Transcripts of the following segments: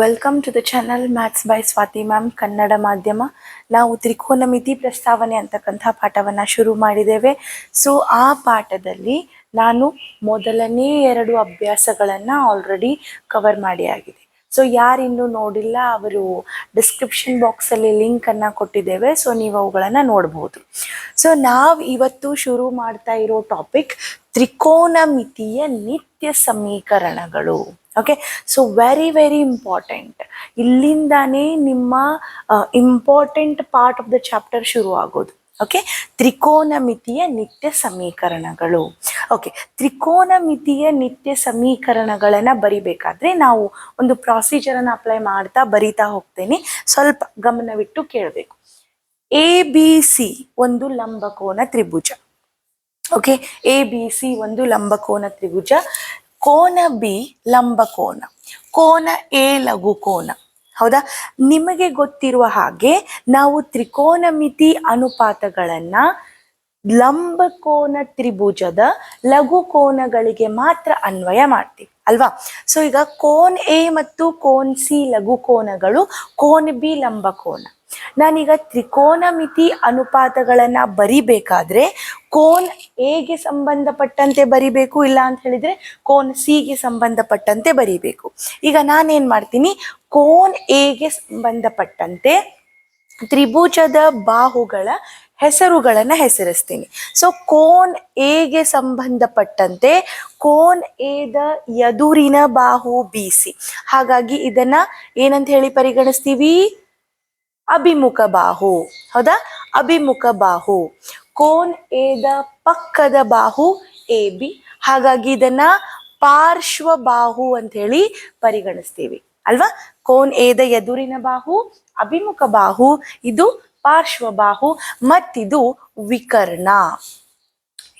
Welcome to the channel maths by Swathi ma'am Kannada ಮಾಧ್ಯಮ ನಾವು ತ್ರಿಕೋನಮಿತಿ ಪ್ರಸ್ತಾವನೆ ಅಂತಕ್ಕಂಥ ಪಾಠವನ್ನು ಶುರು ಮಾಡಿದ್ದೇವೆ. ಸೊ ಆ ಪಾಠದಲ್ಲಿ ನಾನು ಮೊದಲನೇ ಎರಡು ಅಭ್ಯಾಸಗಳನ್ನು ಆಲ್ರೆಡಿ ಕವರ್ ಮಾಡಿ ಆಗಿದೆ. ಸೊ ಯಾರಿನ್ನೂ ನೋಡಿಲ್ಲ, ಅವರು ಡಿಸ್ಕ್ರಿಪ್ಷನ್ ಬಾಕ್ಸಲ್ಲಿ ಲಿಂಕನ್ನು ಕೊಟ್ಟಿದ್ದೇವೆ. ಸೊ ನೀವು ಅವುಗಳನ್ನು ನೋಡ್ಬೋದು. ಸೊ ನಾವು ಇವತ್ತು ಶುರು ಮಾಡ್ತಾ ಇರೋ ಟಾಪಿಕ್ ತ್ರಿಕೋನಮಿತಿಯ ನಿತ್ಯ ಸಮೀಕರಣಗಳು. Okay so very very important ಇಲ್ಲಿಂದಾನೇ ನಿಮ್ಮ important part of the chapter ಶುರು ಆಗೋದು ಓಕೆ ತ್ರಿಕೋನಮಿತಿಯ ನಿತ್ಯ ಸಮೀಕರಣಗಳು. ಓಕೆ ತ್ರಿಕೋನಮಿತಿಯ ನಿತ್ಯ ಸಮೀಕರಣಗಳನ್ನು ಬರಿಬೇಕಾದ್ರೆ ನಾವು ಒಂದು ಪ್ರೊಸೀಜರನ್ನು ಅಪ್ಲೈ ಮಾಡ್ತಾ ಬರಿತಾ ಹೋಗ್ತೇನೆ. ಸ್ವಲ್ಪ ಗಮನವಿಟ್ಟು ಕೇಳಬೇಕು. ಎ ಬಿ ಸಿ ಒಂದು ಲಂಬಕೋನ ತ್ರಿಭುಜ. ಓಕೆ ಎ ಬಿ ಸಿ ಒಂದು ಲಂಬಕೋನ ತ್ರಿಭುಜ. ಕೋನ ಬಿ ಲಂಬಕೋನ ಕೋನ. ಎ ಲಘು ಕೋನ. ಹೌದಾ? ನಿಮಗೆ ಗೊತ್ತಿರುವ ಹಾಗೆ ನಾವು ತ್ರಿಕೋನಮಿತಿ ಅನುಪಾತಗಳನ್ನ ಲಂಬಕೋನ ತ್ರಿಭುಜದ ಲಘು ಕೋನಗಳಿಗೆ ಮಾತ್ರ ಅನ್ವಯ ಮಾಡ್ತೀವಿ, ಅಲ್ವಾ? ಸೊ ಈಗ ಕೋನ್ ಎ ಮತ್ತು ಕೋನ್ ಸಿ ಲಘು ಕೋನಗಳು, ಕೋನ್ ಬಿ ಲಂಬಕೋನ ನಾನೀಗ ತ್ರಿಕೋನಮಿತಿ ಅನುಪಾತಗಳನ್ನ ಬರಿಬೇಕಾದ್ರೆ ಕೋನ್ ಎಗೆ ಸಂಬಂಧಪಟ್ಟಂತೆ ಬರಿಬೇಕು, ಇಲ್ಲ ಅಂತ ಹೇಳಿದ್ರೆ ಕೋನ್ ಸಿಗೆ ಸಂಬಂಧಪಟ್ಟಂತೆ ಬರಿಬೇಕು. ಈಗ ನಾನೇನ್ ಮಾಡ್ತೀನಿ? ಕೋನ್ ಎಗೆ ಸಂಬಂಧಪಟ್ಟಂತೆ ತ್ರಿಭುಜದ ಬಾಹುಗಳ ಹೆಸರುಗಳನ್ನು ಹೆಸರಿಸ್ತೀನಿ. ಸೊ ಕೋನ್ ಎಗೆ ಸಂಬಂಧಪಟ್ಟಂತೆ ಕೋನ್ ಎದ ಎದುರಿನ ಬಾಹು ಬಿ ಸಿ ಹಾಗಾಗಿ ಇದನ್ನ ಏನಂತ ಹೇಳಿ ಪರಿಗಣಿಸ್ತೀವಿ? ಅಭಿಮುಖ ಬಾಹು. ಹೌದಾ? ಅಭಿಮುಖ ಬಾಹು. ಕೋನ್ ಎದ ಪಕ್ಕದ ಬಾಹು ಎ ಬಿ. ಹಾಗಾಗಿ ಇದನ್ನ ಪಾರ್ಶ್ವ ಬಾಹು ಅಂತ ಹೇಳಿ ಪರಿಗಣಿಸ್ತೀವಿ. ಅಲ್ವಾ? ಕೋನ್ ಎದ ಎದುರಿನ ಬಾಹು, ಅಭಿಮುಖ ಬಾಹು, ಇದು ಪಾರ್ಶ್ವ ಬಾಹು, ಮತ್ತಿದು ವಿಕರ್ಣ.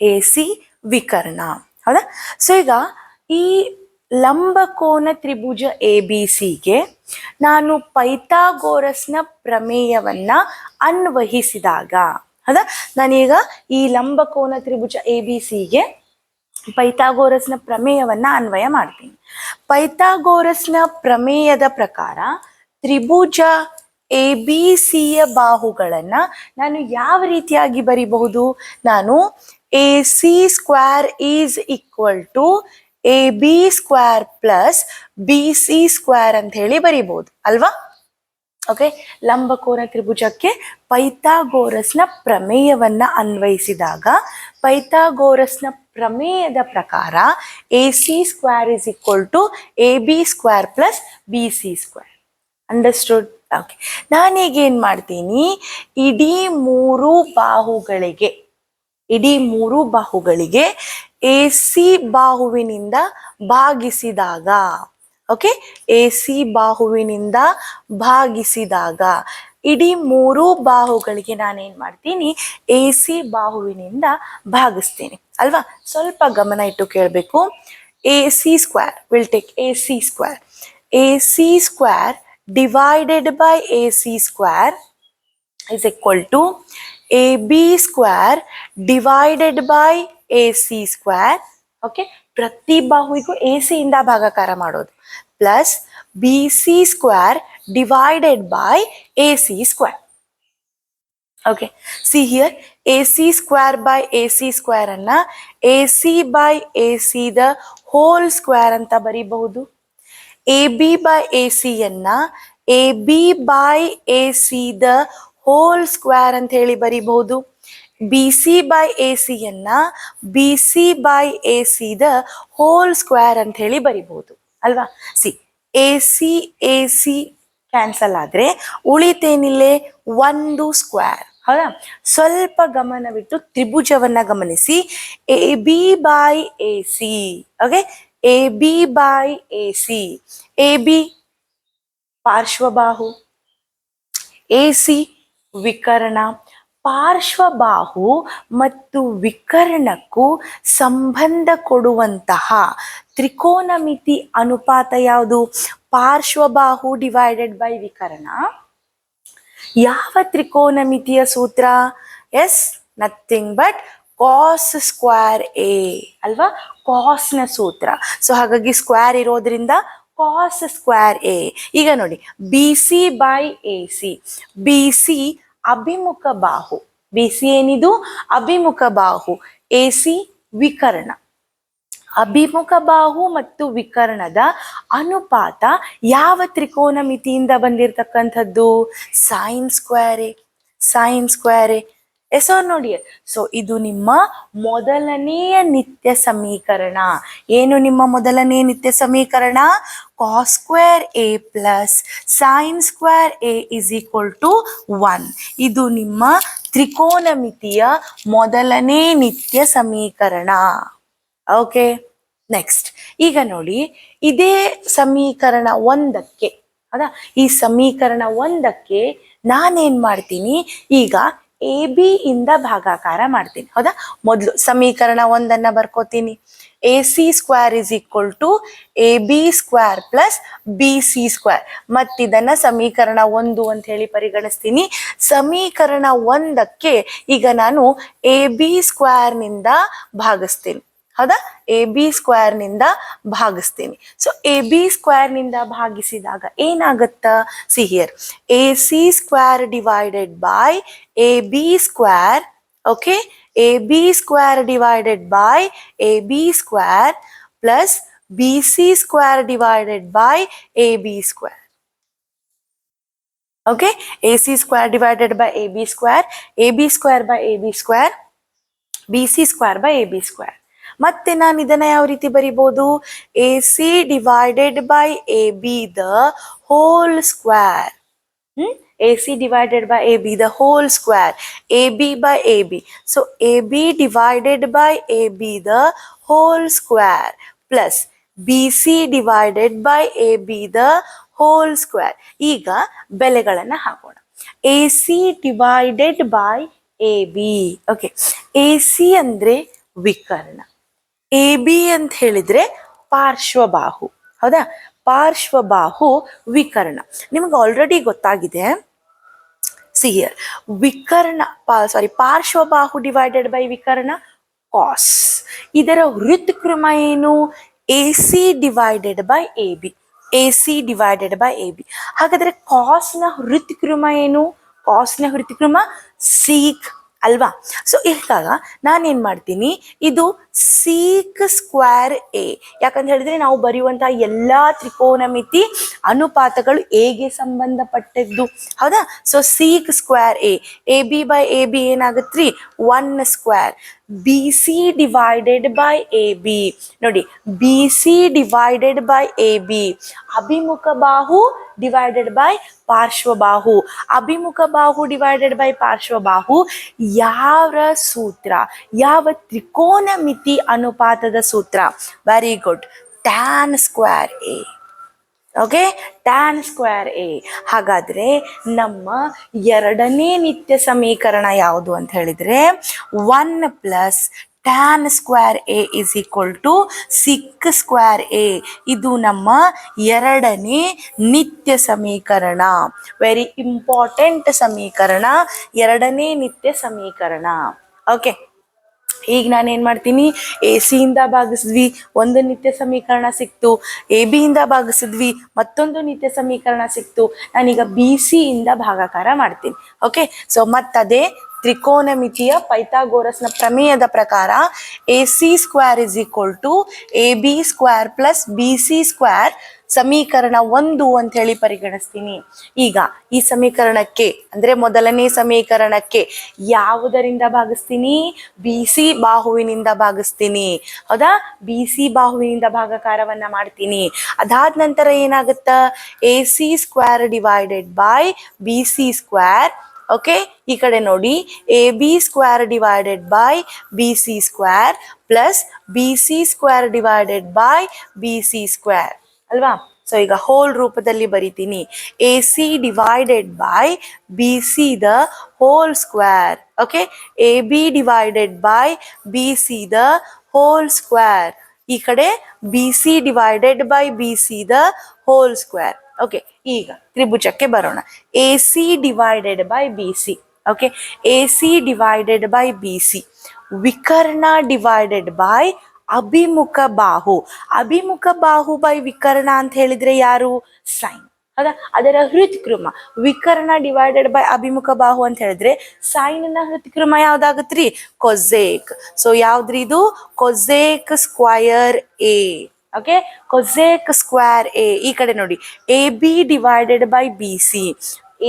A C ವಿಕರ್ಣ. ಹೌದಾ? ಸೊ ಈಗ ಈ ಲಂಬಕೋನ ತ್ರಿಭುಜ ಎ ಬಿ ಸಿಗೆ ನಾನು ಪೈಥಾಗೋರಸ್ನ ಪ್ರಮೇಯವನ್ನ ಅನ್ವಯಿಸಿದಾಗ ಅದ ನಾನೀಗ ಈ ಲಂಬಕೋನ ತ್ರಿಭುಜ ಎ ಬಿ ಸಿಗೆ ಪೈಥಾಗೋರಸ್ನ ಪ್ರಮೇಯವನ್ನ ಅನ್ವಯ ಮಾಡ್ತೀನಿ. ಪೈಥಾಗೋರಸ್ನ ಪ್ರಮೇಯದ ಪ್ರಕಾರ ತ್ರಿಭುಜ ಎ ಬಿ ಸಿಯ ಬಾಹುಗಳನ್ನ ನಾನು ಯಾವ ರೀತಿಯಾಗಿ ಬರಿಬಹುದು? ನಾನು A C square is equal to A B square plus B C square ಅಂತ ಹೇಳಿ ಬರಿಬಹುದು ಅಲ್ವಾ? ಓಕೆ ಲಂಬಕೋನ ತ್ರಿಭುಜಕ್ಕೆ ಪೈಥಾಗೋರಸ್ನ ಪ್ರಮೇಯವನ್ನ ಅನ್ವಯಿಸಿದಾಗ, ಪೈಥಾಗೋರಸ್ನ ಪ್ರಮೇಯದ ಪ್ರಕಾರ A C square is equal to A B square plus B C square understood okay ನಾನೀಗ ಏನು ಮಾಡ್ತೀನಿ? ಇಡೀ ಮೂರು ಬಾಹುಗಳಿಗೆ, ಇಡೀ ಮೂರು ಬಾಹುಗಳಿಗೆ ಎ ಸಿ ಬಾಹುವಿನಿಂದ ಭಾಗಿಸಿದಾಗ ಓಕೆ ಎ ಸಿ ಬಾಹುವಿನಿಂದ ಭಾಗಿಸಿದಾಗ, ಇಡೀ ಮೂರು ಬಾಹುಗಳಿಗೆ ನಾನೇನು ಮಾಡ್ತೀನಿ? ಎ ಸಿ ಬಾಹುವಿನಿಂದ ಭಾಗಿಸ್ತೀನಿ, ಅಲ್ವಾ? ಸ್ವಲ್ಪ ಗಮನ ಇಟ್ಟು ಕೇಳಬೇಕು. A C square will take A C square. A C square divided by A C square is equal to A B square divided divided by C square okay ಪ್ರತಿ ಬಾಹುವಿಗೂ ಎ ಇಂದ ಭಾಗಾಕಾರ ಮಾಡೋದು. Plus B C square divided by A C square okay see here A C square by A C square ಅನ್ನ A C by A C the whole square ಅಂತ ಬರೀಬಹುದು. A B by A ಸಿಯನ್ನ A B by A C the whole square ಅಂತ ಹೇಳಿ ಬರಿಬಹುದು. B C by A ಸಿಯನ್ನ B C by A C the whole square ಅಂತ ಹೇಳಿ ಬರಿಬಹುದು ಅಲ್ವಾ? C A C A C cancel ಆದ್ರೆ ಉಳಿತೇನಿಲ್ಲೇ ಒಂದು ಸ್ಕ್ವೇರ್ ಹೌದಾ? ಸ್ವಲ್ಪ ಗಮನವಿಟ್ಟು ತ್ರಿಭುಜವನ್ನ ಗಮನಿಸಿ. A B by A C okay A B by A C A B ಪಾರ್ಶ್ವಬಾಹು. A C ವಿಕರ್ಣ. ಪಾರ್ಶ್ವಬಾಹು ಮತ್ತು ವಿಕರ್ಣಕ್ಕೂ ಸಂಬಂಧ ಕೊಡುವಂತಹ ತ್ರಿಕೋನಮಿತಿ ಅನುಪಾತ ಯಾವುದು? ಪಾರ್ಶ್ವಬಾಹು ಡಿವೈಡೆಡ್ ಬೈ ವಿಕರ್ಣ. ಯಾವ ತ್ರಿಕೋನಮಿತಿಯ ಸೂತ್ರ? Is nothing but cos square A ಅಲ್ವಾ? ಕಾಸ್ನ ಸೂತ್ರ. ಸೊ ಹಾಗಾಗಿ ಸ್ಕ್ವೇರ್ ಇರೋದ್ರಿಂದ ಕಾಸ್ ಸ್ಕ್ವೇರ್ ಎ ಈಗ ನೋಡಿ B C by A C B C ಅಭಿಮುಖ ಬಾಹು. ಬಿಸಿ ಏನಿದು? ಅಭಿಮುಖ ಬಾಹು. ಎ ಸಿ ವಿಕರ್ಣ. ಅಭಿಮುಖ ಬಾಹು ಮತ್ತು ವಿಕರ್ಣದ ಅನುಪಾತ ಯಾವ ತ್ರಿಕೋನ ಮಿತಿಯಿಂದ ಬಂದಿರತಕ್ಕಂಥದ್ದು ಸೈನ್ ಸ್ಕ್ವೇರೆ ಸೈನ್ ಸ್ಕ್ವೇರೆ ನೋಡಿ. ಸೊ ಇದು ನಿಮ್ಮ ಮೊದಲನೆಯ ನಿತ್ಯ ಸಮೀಕರಣ. ಏನು ನಿಮ್ಮ ಮೊದಲನೆಯ ನಿತ್ಯ ಸಮೀಕರಣ? Cos square A plus sine square A is equal to one ಇದು ನಿಮ್ಮ ತ್ರಿಕೋನಮಿತಿಯ ಮೊದಲನೇ ನಿತ್ಯ ಸಮೀಕರಣ. ಓಕೆ ನೆಕ್ಸ್ಟ್ ಈಗ ನೋಡಿ, ಇದೇ ಸಮೀಕರಣ ಒಂದಕ್ಕೆ ಅದ ಈ ಸಮೀಕರಣ ಒಂದಕ್ಕೆ ನಾನೇನ್ ಮಾಡ್ತೀನಿ? ಈಗ ಎ ಬಿ ಇಂದ ಭಾಗಾಕಾರ ಮಾಡ್ತೀನಿ. ಹೌದಾ? ಮೊದಲು ಸಮೀಕರಣ ಒಂದನ್ನ ಬರ್ಕೋತೀನಿ. A C square is equal to A B square plus B C square ಮತ್ತಿದನ್ನ ಸಮೀಕರಣ ಒಂದು ಅಂತ ಹೇಳಿ ಪರಿಗಣಿಸ್ತೀನಿ. ಸಮೀಕರಣ ಒಂದಕ್ಕೆ ಈಗ ನಾನು ಎ ಬಿ ಸ್ಕ್ವೇರ್ನಿಂದ ಭಾಗಿಸ್ತೀನಿ. ಹೌದಾ ಎ ಬಿ ಸ್ಕ್ವೇರ್ನಿಂದ ಭಾಗಿಸ್ತೀನಿ ಸೊ ಎ ಬಿ ಸ್ಕ್ವೇರ್ನಿಂದ ಭಾಗಿಸಿದಾಗ ಏನಾಗುತ್ತ see here A C square divided by A B square okay A B square divided by A B square plus B C square divided by A B square okay A C square divided by A B square A B square by A B square B ಮತ್ತೆ ನಾನು ಇದನ್ನ ಯಾವ ರೀತಿ ಬರಿಬೋದು A C divided by A B the whole square hmm? A C divided by A B the whole square A B by A B so A B divided by A B the whole square plus B C divided by A B the whole square ಈಗ ಬೆಲೆಗಳನ್ನ ಹಾಕೋಣ. A C divided by A B okay A C ಅಂದ್ರೆ ವಿಕರ್ಣ. A B ಅಂತ ಹೇಳಿದ್ರೆ ಪಾರ್ಶ್ವಬಾಹು. ಹೌದಾ? ಪಾರ್ಶ್ವಬಾಹು ವಿಕರ್ಣ. ನಿಮ್ಗೆ already ಗೊತ್ತಾಗಿದೆ. ಸಿ ಹಿಯರ್ ವಿಕರ್ಣ ಸಾರಿ ಪಾರ್ಶ್ವಬಾಹು ಡಿವೈಡೆಡ್ ಬೈ ವಿಕರ್ಣ ಕಾಸ್ ಇದರ ಹೃತ್ಕ್ರಮ ಏನು? A C divided by A B. A C divided by A B. ಹಾಗಾದ್ರೆ ಕಾಸ್ನ ಹೃತ್ಕ್ರಮ ಏನು? ಕಾಸ್ನ ಹೃತ್ಕ್ರಮ ಸೀಕ್ ಅಲ್ವಾ? ಸೊ ಇವಾಗ ನಾನೇನ್ ಮಾಡ್ತೀನಿ? ಇದು ಸೀಕ್ ಸ್ಕ್ವೇರ್ ಎ ಯಾಕಂತ ಹೇಳಿದ್ರೆ ನಾವು ಬರೆಯುವಂತಹ ಎಲ್ಲಾ ತ್ರಿಕೋನಮಿತಿ ಅನುಪಾತಗಳು ಎಗೆ ಸಂಬಂಧಪಟ್ಟದ್ದು? ಹೌದಾ? So sec square A A B by A B ಏನಾಗತ್ರಿ? One square B C divided by A B ನೋಡಿ B C divided by A B ಅಭಿಮುಖ ಬಾಹು ಡಿವೈಡೆಡ್ ಬೈ ಪಾರ್ಶ್ವಬಾಹು ಅಭಿಮುಖ ಬಾಹು ಡಿವೈಡೆಡ್ ಬೈ ಪಾರ್ಶ್ವಬಾಹು ಯಾವ ಸೂತ್ರ? ಯಾವ ತ್ರಿಕೋನ ಮಿತಿ ಅನುಪಾತದ ಸೂತ್ರ? Very good tan square A okay tan square A ಹಾಗಾದ್ರೆ ನಮ್ಮ ಎರಡನೇ ನಿತ್ಯ ಸಮೀಕರಣ ಯಾವುದು ಅಂತ ಹೇಳಿದ್ರೆ one plus tan square A is equal to sec square A ಇದು ನಮ್ಮ ಎರಡನೇ ನಿತ್ಯ ಸಮೀಕರಣ. ವೆರಿ ಇಂಪಾರ್ಟೆಂಟ್ ಸಮೀಕರಣ. ಎರಡನೇ ನಿತ್ಯ ಸಮೀಕರಣ. ಓಕೆ ಈಗ ನಾನು ಏನ್ ಮಾಡ್ತೀನಿ? ಎ ಸಿಯಿಂದ ಭಾಗಿಸಿದ್ವಿ. ಒಂದು ನಿತ್ಯ ಸಮೀಕರಣ ಸಿಕ್ತು. ಎ ಬಿಯಿಂದ ಭಾಗಿಸಿದ್ವಿ. ಮತ್ತೊಂದು ನಿತ್ಯ ಸಮೀಕರಣ ಸಿಕ್ತು. ನಾನೀಗ ಬಿ ಸಿಯಿಂದ ಭಾಗಾಕಾರ ಮಾಡ್ತೀನಿ. ಓಕೆ ಸೊ ಮತ್ತದೇ ತ್ರಿಕೋನಮಿತಿಯ ಪೈಥಾಗೋರಸ್ನ ಪ್ರಮೇಯದ ಪ್ರಕಾರ A C square is equal to A B square plus B C square ಸಮೀಕರಣ ಒಂದು ಅಂತ ಹೇಳಿ ಪರಿಗಣಿಸ್ತೀನಿ. ಈಗ ಈ ಸಮೀಕರಣಕ್ಕೆ, ಅಂದ್ರೆ ಮೊದಲನೇ ಸಮೀಕರಣಕ್ಕೆ ಯಾವುದರಿಂದ ಭಾಗಿಸ್ತೀನಿ? B C ಬಾಹುವಿನಿಂದ ಭಾಗಿಸ್ತೀನಿ. ಹೌದಾ? ಬಿ ಸಿ ಬಾಹುವಿನಿಂದ ಭಾಗಾಕಾರವನ್ನ ಮಾಡ್ತೀನಿ. ಅದಾದ ನಂತರ ಏನಾಗುತ್ತ? A C square divided by B C square okay ಈ ಕಡೆ ನೋಡಿ A B square divided by B C square plus B C square divided by B C square ಅಲ್ವಾ ಸೊ ಈಗ ಹೋಲ್ ರೂಪದಲ್ಲಿ ಬರಿತೀನಿ A C divided by B C the whole square okay A B divided by B C the whole square ಈ ಕಡೆ B C divided by B C the whole square okay ಈಗ ತ್ರಿಭುಜಕ್ಕೆ ಬರೋಣ. A C divided by B C okay A C divided by B C ವಿಕರ್ಣ divided by ಅಭಿಮುಖ ಬಾಹು. ಅಭಿಮುಖ ಬಾಹು by ವಿಕರ್ಣ ಅಂತ ಹೇಳಿದ್ರೆ ಯಾರು? ಸೈನ್ ಹೌದಾ? ಅದರ ಹೃತ್ಕೃಮ ವಿಕರ್ಣ ಡಿವೈಡೆಡ್ ಬೈ ಅಭಿಮುಖ ಬಾಹು ಅಂತ ಹೇಳಿದ್ರೆ ಸೈನ್ನ ಹೃತ್ಕೃಮ ಯಾವ್ದಾಗತ್ರಿ? ಕೊಜೇಕ್ ಸೊ ಯಾವ್ದ್ರಿ ಇದು cosec square A okay cosec square A ಈ ಕಡೆ ನೋಡಿ. A B divided by B C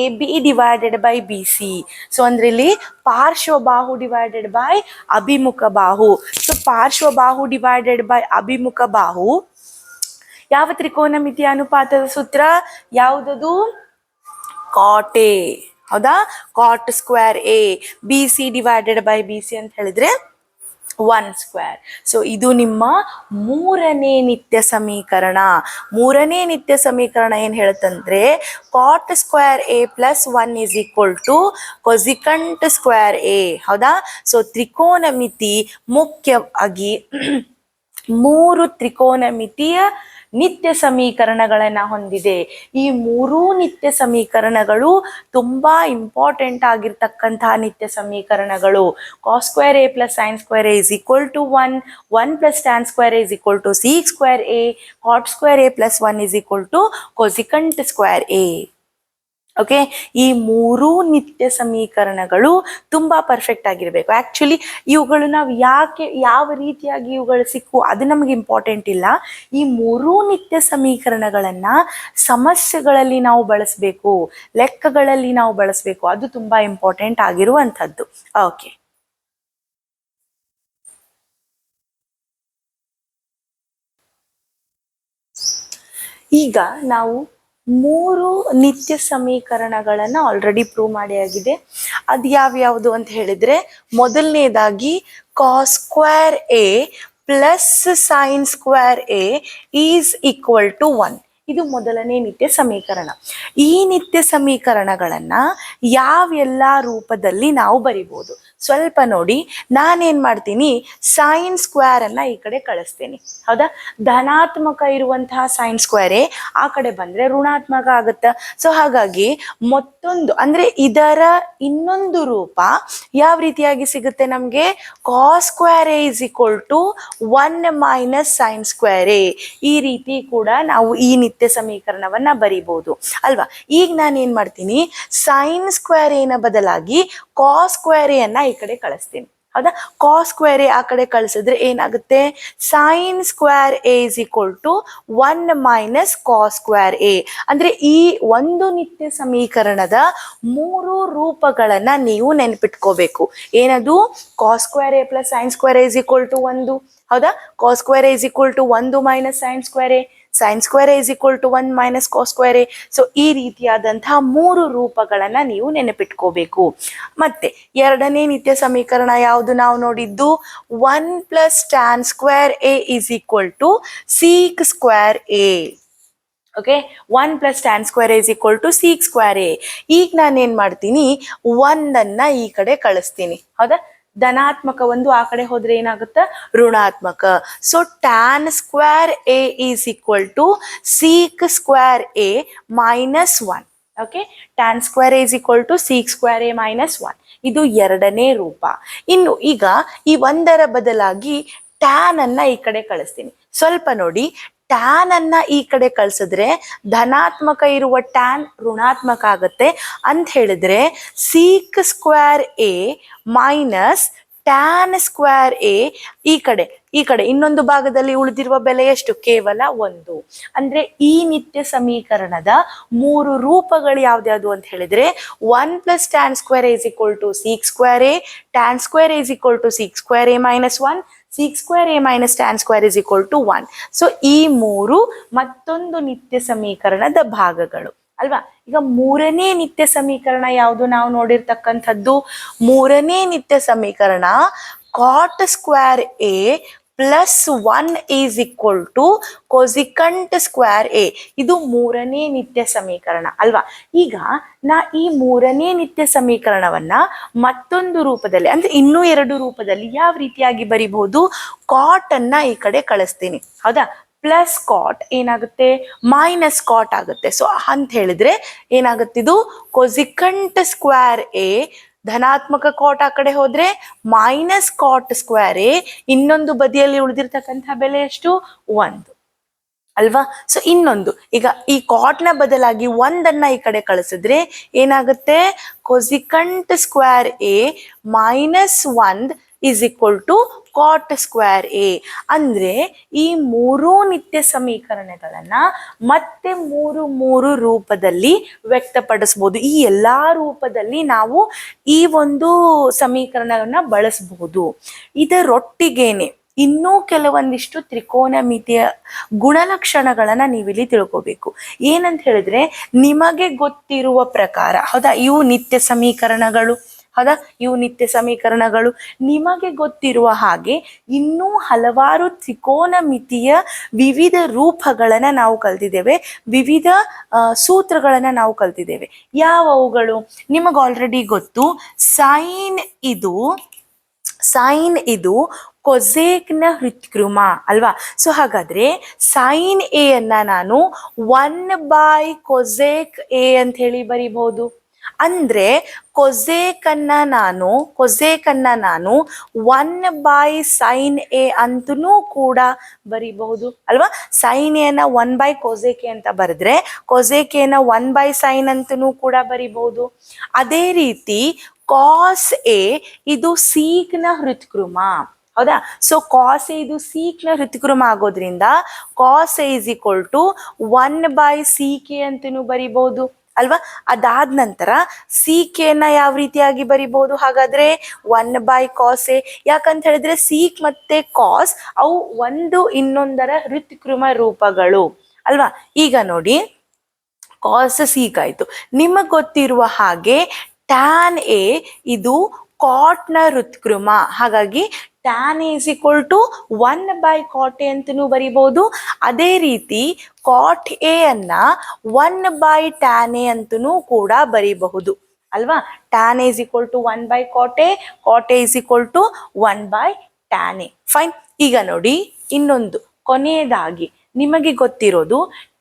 A B divided by B C so ಅಂದ್ರೆ ಇಲ್ಲಿ ಪಾರ್ಶ್ವಬಾಹು ಡಿವೈಡೆಡ್ ಬೈ ಅಭಿಮುಖ ಬಾಹು. ಸೊ ಪಾರ್ಶ್ವಬಾಹು ಡಿವೈಡೆಡ್ ಬೈ ಅಭಿಮುಖ ಬಾಹು. ಯಾವ ತ್ರಿಕೋನಮಿತಿಯ ಅನುಪಾತದ ಸೂತ್ರ? ಯಾವುದದು? ಕಾಟ್ ಹೌದಾ? Cot square A B C divided by B C ಅಂತ ಹೇಳಿದ್ರೆ ಒನ್ ಸ್ಕ್ವೇರ್. ಸೊ ಇದು ನಿಮ್ಮ ಮೂರನೇ ನಿತ್ಯ ಸಮೀಕರಣ. ಮೂರನೇ ನಿತ್ಯ ಸಮೀಕರಣ ಏನು ಹೇಳುತ್ತಂದ್ರೆ cot square A plus one is equal to cosecant square A ಹೌದಾ? ಸೊ ತ್ರಿಕೋನಮಿತಿ ಮುಖ್ಯವಾಗಿ ಮೂರು ತ್ರಿಕೋನಮಿತಿಯ ನಿತ್ಯ ಸಮೀಕರಣಗಳನ್ನ ಹೊಂದಿದೆ. ಈ ಮೂರೂ ನಿತ್ಯ ಸಮೀಕರಣಗಳು ತುಂಬಾ ಇಂಪಾರ್ಟೆಂಟ್ ಆಗಿರ್ತಕ್ಕಂತಹ ನಿತ್ಯ ಸಮೀಕರಣಗಳು. Square A plus sine square A is equal to one one plus tan square A is equal to sec square A cot square A plus one is equal to cosecant square A okay ಈ ಮೂರೂ ನಿತ್ಯ ಸಮೀಕರಣಗಳು ತುಂಬಾ perfect ಆಗಿರಬೇಕು. Actually ಇವುಗಳು ನಾವು ಯಾಕೆ, ಯಾವ ರೀತಿಯಾಗಿ ಇವುಗಳು ಸಿಕ್ಕು, ಅದು ನಮಗೆ ಇಂಪಾರ್ಟೆಂಟ್ ಇಲ್ಲ. ಈ ಮೂರೂ ನಿತ್ಯ ಸಮೀಕರಣಗಳನ್ನ ಸಮಸ್ಯೆಗಳಲ್ಲಿ ನಾವು ಬಳಸಬೇಕು, ಲೆಕ್ಕಗಳಲ್ಲಿ ನಾವು ಬಳಸಬೇಕು, ಅದು ತುಂಬಾ ಇಂಪಾರ್ಟೆಂಟ್ ಆಗಿರುವಂಥದ್ದು. ಓಕೆ ಈಗ ನಾವು ಮೂರು ನಿತ್ಯ ಸಮೀಕರಣಗಳನ್ನ ಆಲ್ರೆಡಿ ಪ್ರೂವ್ ಮಾಡಿ ಆಗಿದೆ. ಅದು ಯಾವ್ಯಾವುದು ಅಂತ ಹೇಳಿದ್ರೆ, ಮೊದಲನೇದಾಗಿ cos square A plus sine square A is equal to one ಇದು ಮೊದಲನೇ ನಿತ್ಯ ಸಮೀಕರಣ. ಈ ನಿತ್ಯ ಸಮೀಕರಣಗಳನ್ನ ಯಾವೆಲ್ಲ ರೂಪದಲ್ಲಿ ನಾವು ಬರಿಬೋದು? ಸ್ವಲ್ಪ ನೋಡಿ, ನಾನೇನ್ ಮಾಡ್ತೀನಿ? ಸೈನ್ ಸ್ಕ್ವೇರ್ ಅನ್ನ ಈ ಕಡೆ ಕಳಿಸ್ತೀನಿ. ಹೌದಾ? ಧನಾತ್ಮಕ ಇರುವಂತಹ ಸೈನ್ ಸ್ಕ್ವೇರೇ ಆ ಕಡೆ ಬಂದ್ರೆ ಋಣಾತ್ಮಕ ಆಗುತ್ತ? ಸೊ ಹಾಗಾಗಿ ಮತ್ತೊಂದು, ಅಂದ್ರೆ ಇದರ ಇನ್ನೊಂದು ರೂಪ ಯಾವ ರೀತಿಯಾಗಿ ಸಿಗುತ್ತೆ ನಮ್ಗೆ? Cos square A is equal to one minus sine square ಈ ರೀತಿ ಕೂಡ ನಾವು ಈ ನಿತ್ಯ ಸಮೀಕರಣವನ್ನ ಬರಿಬಹುದು ಅಲ್ವಾ? ಈಗ ನಾನು ಏನ್ ಮಾಡ್ತೀನಿ? ಸೈನ್ ಸ್ಕ್ವೇರ್ ಏನ ಬದಲಾಗಿ ಕಾಸ್ ಸ್ಕ್ವೇರ್ ಎನ್ನ ಈ ಕಡೆ ಕಳಿಸ್ತೀನಿ. ಹೌದಾ? ಕಾಸ್ ಸ್ಕ್ವೇರ್ ಆ ಕಡೆ ಕಳಿಸಿದ್ರೆ ಏನಾಗುತ್ತೆ? Sine square A is equal to one minus cos square A ಅಂದ್ರೆ ಈ ಒಂದು ನಿತ್ಯ ಸಮೀಕರಣದ ಮೂರು ರೂಪಗಳನ್ನ ನೀವು ನೆನ್ಪಿಟ್ಕೋಬೇಕು. ಏನದು? Cos square A plus sine square A is equal to ಒಂದು. ಹೌದಾ? Cos square A is equal to ಒಂದು minus sine square A sine square is equal to one minus cos square A so ಈ ರೀತಿಯಾದಂತಹ ಮೂರು ರೂಪಗಳನ್ನ ನೀವು ನೆನಪಿಟ್ಕೋಬೇಕು. ಮತ್ತೆ ಎರಡನೇ ನಿತ್ಯ ಸಮೀಕರಣ ಯಾವುದು ನಾವು ನೋಡಿದ್ದು? One plus tan square A is equal to sec square A okay one plus tan square is equal to sec square A ಈಗ ನಾನು ಏನ್ ಮಾಡ್ತೀನಿ? ಒಂದನ್ನ ಈ ಕಡೆ ಕಳಿಸ್ತೀನಿ. ಹೌದಾ? ಧನಾತ್ಮಕ ಒಂದು ಆ ಕಡೆ ಹೋದ್ರೆ ಏನಾಗುತ್ತೆ? ಋಣಾತ್ಮಕ. So tan square A is equal to sec square A minus one okay tan square is equal to sec square A minus one ಇದು ಎರಡನೇ ರೂಪ. ಇನ್ನು ಈಗ ಈ ಒಂದರ ಬದಲಾಗಿ ಟ್ಯಾನ್ ಅನ್ನ ಈ ಕಡೆ ಕಳಿಸ್ತೀನಿ. ಸ್ವಲ್ಪ ನೋಡಿ. ಟ್ಯಾನ್ ಅನ್ನ ಈ ಕಡೆ ಕಳ್ಸಿದ್ರೆ ಧನಾತ್ಮಕ ಇರುವ ಟ್ಯಾನ್ ಋಣಾತ್ಮಕ ಆಗುತ್ತೆ. ಅಂತ ಹೇಳಿದ್ರೆ sec square A minus tan square A ಈ ಕಡೆ ಈ ಕಡೆ. ಇನ್ನೊಂದು ಭಾಗದಲ್ಲಿ ಉಳಿದಿರುವ ಬೆಲೆ ಎಷ್ಟು? ಕೇವಲ ಒಂದು. ಅಂದ್ರೆ ಈ ನಿತ್ಯ ಸಮೀಕರಣದ ಮೂರು ರೂಪಗಳು ಯಾವ್ದ್ಯಾವ್ದು ಅಂತ ಹೇಳಿದ್ರೆ one plus tan square is equal to sec square A tan square is equal to sec square A minus one sec square A minus tan square is equal to one so ಈ ಮೂರು ಮತ್ತೊಂದು ನಿತ್ಯ ಸಮೀಕರಣದ ಭಾಗಗಳು. ಅಲ್ವಾ? ಈಗ ಮೂರನೇ ನಿತ್ಯ ಸಮೀಕರಣ ಯಾವುದು ನಾವು ನೋಡಿರ್ತಕ್ಕಂಥದ್ದು? ಮೂರನೇ ನಿತ್ಯ ಸಮೀಕರಣ cot square A plus one is equal to cosecant square A ಇದು ಮೂರನೇ ನಿತ್ಯ ಸಮೀಕರಣ, ಅಲ್ವಾ? ಈಗ ನಾ ಈ ಮೂರನೇ ನಿತ್ಯ ಸಮೀಕರಣವನ್ನ ಮತ್ತೊಂದು ರೂಪದಲ್ಲಿ, ಅಂದ್ರೆ ಇನ್ನೂ ಎರಡು ರೂಪದಲ್ಲಿ ಯಾವ ರೀತಿಯಾಗಿ ಬರಿಬಹುದು? ಕಾಟ್ ಈ ಕಡೆ ಕಳಿಸ್ತೀನಿ. ಹೌದಾ? ಪ್ಲಸ್ ಕಾಟ್ ಏನಾಗುತ್ತೆ? ಮೈನಸ್ ಕಾಟ್ ಆಗುತ್ತೆ. ಸೊ ಅಂತ ಹೇಳಿದ್ರೆ ಏನಾಗುತ್ತಿದು? ಕೊಸಿಕಂಟ್ ಸ್ಕ್ವೇರ್ ಎ ಧನಾತ್ಮಕ ಕಾಟ್ ಆ ಕಡೆ ಹೋದ್ರೆ ಮೈನಸ್ ಕಾಟ್ ಸ್ಕ್ವೇರ್ ಇನ್ನೊಂದು ಬದಿಯಲ್ಲಿ ಉಳಿದಿರ್ತಕ್ಕಂಥ ಬೆಲೆ ಎಷ್ಟು? ಒಂದು. ಅಲ್ವಾ? ಸೊ ಇನ್ನೊಂದು. ಈಗ ಈ ಕಾಟ್ನ ಬದಲಾಗಿ ಒಂದನ್ನ ಈ ಕಡೆ ಕಳಿಸಿದ್ರೆ ಏನಾಗುತ್ತೆ? ಕೊಸಿಕಂಟ್ ಸ್ಕ್ವೇರ್ ಎ ಮೈನಸ್ ಒಂದ್ is equal to cot square A ಅಂದ್ರೆ ಈ ಮೂರೂ ನಿತ್ಯ ಸಮೀಕರಣಗಳನ್ನ ಮತ್ತೆ ಮೂರು ಮೂರು ರೂಪದಲ್ಲಿ ವ್ಯಕ್ತಪಡಿಸ್ಬೋದು. ಈ ಎಲ್ಲಾ ರೂಪದಲ್ಲಿ ನಾವು ಈ ಒಂದು ಸಮೀಕರಣವನ್ನ ಬಳಸಬಹುದು ಇದರೊಟ್ಟಿಗೇನೆ ಇನ್ನೂ ಕೆಲವೊಂದಿಷ್ಟು ತ್ರಿಕೋನಮಿತಿಯ ಗುಣಲಕ್ಷಣಗಳನ್ನ ನೀವಿಲ್ಲಿ ತಿಳ್ಕೋಬೇಕು. ಏನಂತ ಹೇಳಿದ್ರೆ ನಿಮಗೆ ಗೊತ್ತಿರುವ ಪ್ರಕಾರ, ಹೌದಾ? ಇವು ನಿತ್ಯ ಸಮೀಕರಣಗಳು. ಹೌದಾ? ಇವು ನಿತ್ಯ ಸಮೀಕರಣಗಳು. ನಿಮಗೆ ಗೊತ್ತಿರುವ ಹಾಗೆ ಇನ್ನೂ ಹಲವಾರು ತ್ರಿಕೋನಮಿತಿಯ ವಿವಿಧ ರೂಪಗಳನ್ನು ನಾವು ಕಲ್ತಿದ್ದೇವೆ. ವಿವಿಧ ಸೂತ್ರಗಳನ್ನು ನಾವು ಕಲ್ತಿದ್ದೇವೆ. ಯಾವವುಗಳು? ನಿಮಗೆ ಆಲ್ರೆಡಿ ಗೊತ್ತು. ಸೈನ್ ಇದು ಸೈನ್ ಇದು ಕೊಸೇಕ್ನ ಹೃತ್ಕೃಮ ಅಲ್ವಾ? ಸೊ ಹಾಗಾದ್ರೆ ಸೈನ್ ಎ ಅನ್ನ ನಾನು ಒನ್ ಬೈ ಕೊಸೇಕ್ ಎ ಅಂತ ಹೇಳಿ ಬರಿಬಹುದು. ಅಂದ್ರೆ ಕೊಜೇಕನ್ನ ನಾನು ಕೊಜೇಕನ್ನ ನಾನು ಒನ್ ಬೈ ಸೈನ್ ಎ ಅಂತೂ ಕೂಡ ಬರಿಬಹುದು. ಅಲ್ವಾ? ಸೈನ್ ಎನ ಒನ್ ಬೈ ಕೊಸೇಕೆ ಅಂತ ಬರೆದ್ರೆ ಕೊಸೇಕೆನ ಒನ್ ಬೈ ಸೈನ್ ಅಂತೂ ಕೂಡ ಬರೀಬಹುದು. ಅದೇ ರೀತಿ ಕಾಸ್ ಎ ಇದು ಸೀಕ್ನ ಹೃತ್ಕೃಮ ಹೌದಾ? ಸೊ ಕಾಸ್ ಎ ಇದು ಸೀಕ್ನ ಹೃತ್ಕೃಮ ಆಗೋದ್ರಿಂದ cos A is equal to one by sec ಅಂತೂ ಬರಿಬಹುದು. ಅಲ್ವಾ? ಅದಾದ ನಂತರ ಸಿ ಕೆನ ಯಾವ ರೀತಿಯಾಗಿ ಬರಿಬಹುದು ಹಾಗಾದ್ರೆ ಒನ್ ಬೈ ಕಾಸ್ ಎ. ಯಾಕಂತ ಹೇಳಿದ್ರೆ ಸೀಕ್ ಮತ್ತೆ ಕಾಸ್ ಅವು ಒಂದು ಇನ್ನೊಂದರ ಹೃತ್ಕೃಮ ರೂಪಗಳು. ಅಲ್ವಾ? ಈಗ ನೋಡಿ ಕಾಸ್ ಸೀಕ್ ಆಯ್ತು. ನಿಮಗೆ ಗೊತ್ತಿರುವ ಹಾಗೆ ಟ್ಯಾನ್ ಎ ಇದು ಕಾಟ್ನ ಹೃತ್ಕೃಮ. ಹಾಗಾಗಿ tan is equal to one by cot A ಅಂತನೂ ಬರಿಬಹುದು ಅದೇ ರೀತಿ ಕಾಟ್ ಎ ಅನ್ನ ಒನ್ ಬೈ ಟ್ಯಾನ್ ಎ ಅಂತನೂ ಕೂಡ ಬರಿಬಹುದು. ಅಲ್ವಾ? Tan is equal to one by cot A cot A is equal to one by tan A fine ಈಗ ನೋಡಿ ಇನ್ನೊಂದು. ಕೊನೆಯದಾಗಿ ನಿಮಗೆ ಗೊತ್ತಿರೋದು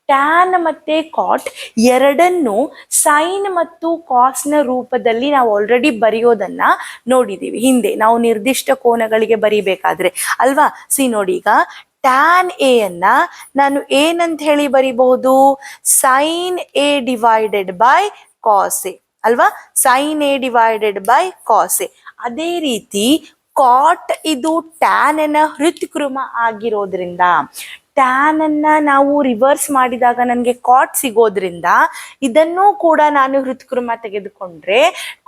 ಟ್ಯಾನ್ ಮತ್ತೆ ಕಾಟ್ ಎರಡನ್ನು ಸೈನ್ ಮತ್ತು ಕಾಸ್ನ ರೂಪದಲ್ಲಿ ನಾವು ಆಲ್ರೆಡಿ ಬರೆಯೋದನ್ನ ನೋಡಿದೀವಿ. ಹಿಂದೆ ನಾವು ನಿರ್ದಿಷ್ಟ ಕೋನಗಳಿಗೆ ಬರಿಬೇಕಾದ್ರೆ. ಅಲ್ವಾ? ಸಿ ನೋಡಿ ಈಗ. ಟ್ಯಾನ್ ಎ ಅನ್ನ ನಾನು ಏನಂತ ಹೇಳಿ ಬರಿಬಹುದು? Sine A divided by cos A ಅಲ್ವಾ? Sine A divided by cos A ಅದೇ ರೀತಿ ಕಾಟ್ ಇದು ಟ್ಯಾನ್ ಹೃತ್ಕೃಮ ಆಗಿರೋದ್ರಿಂದ ಟ್ಯಾನ್ ಅನ್ನ ನಾವು ರಿವರ್ಸ್ ಮಾಡಿದಾಗ ನನಗೆ ಕಾಟ್ ಸಿಗೋದ್ರಿಂದ ಇದನ್ನು ಕೂಡ ನಾನು ಹೃತ್ಕೃಮ ತೆಗೆದುಕೊಂಡ್ರೆ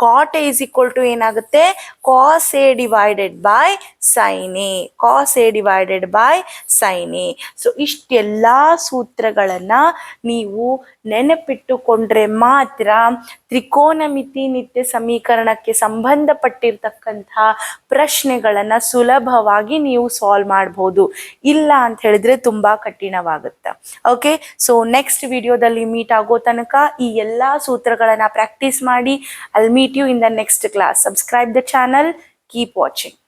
ಕಾಟ್ ಈಸ್ ಈಕ್ವಲ್ ಟು ಏನಾಗುತ್ತೆ? Cos A divided by sine A cos A divided by sine A so ಇಷ್ಟೆಲ್ಲ ಸೂತ್ರಗಳನ್ನ ನೀವು ನೆನಪಿಟ್ಟುಕೊಂಡ್ರೆ ಮಾತ್ರ ತ್ರಿಕೋನಮಿತಿ ನಿತ್ಯ ಸಮೀಕರಣಕ್ಕೆ ಸಂಬಂಧಪಟ್ಟಿರ್ತಕ್ಕಂಥ ಪ್ರಶ್ನೆಗಳನ್ನ ಸುಲಭವಾಗಿ ನೀವು ಸಾಲ್ವ್ ಮಾಡ್ಬೋದು. ಇಲ್ಲ ಅಂತ ಹೇಳಿದ್ರೆ ತುಂಬಾ ಕಠಿಣವಾಗುತ್ತೆ. ಓಕೆ ಸೊ ನೆಕ್ಸ್ಟ್ ವಿಡಿಯೋದಲ್ಲಿ ಮೀಟ್ ಆಗೋ ತನಕ ಈ ಎಲ್ಲ ಸೂತ್ರಗಳನ್ನ ಪ್ರಾಕ್ಟೀಸ್ ಮಾಡಿ I'll meet you in the next class subscribe the channel keep watching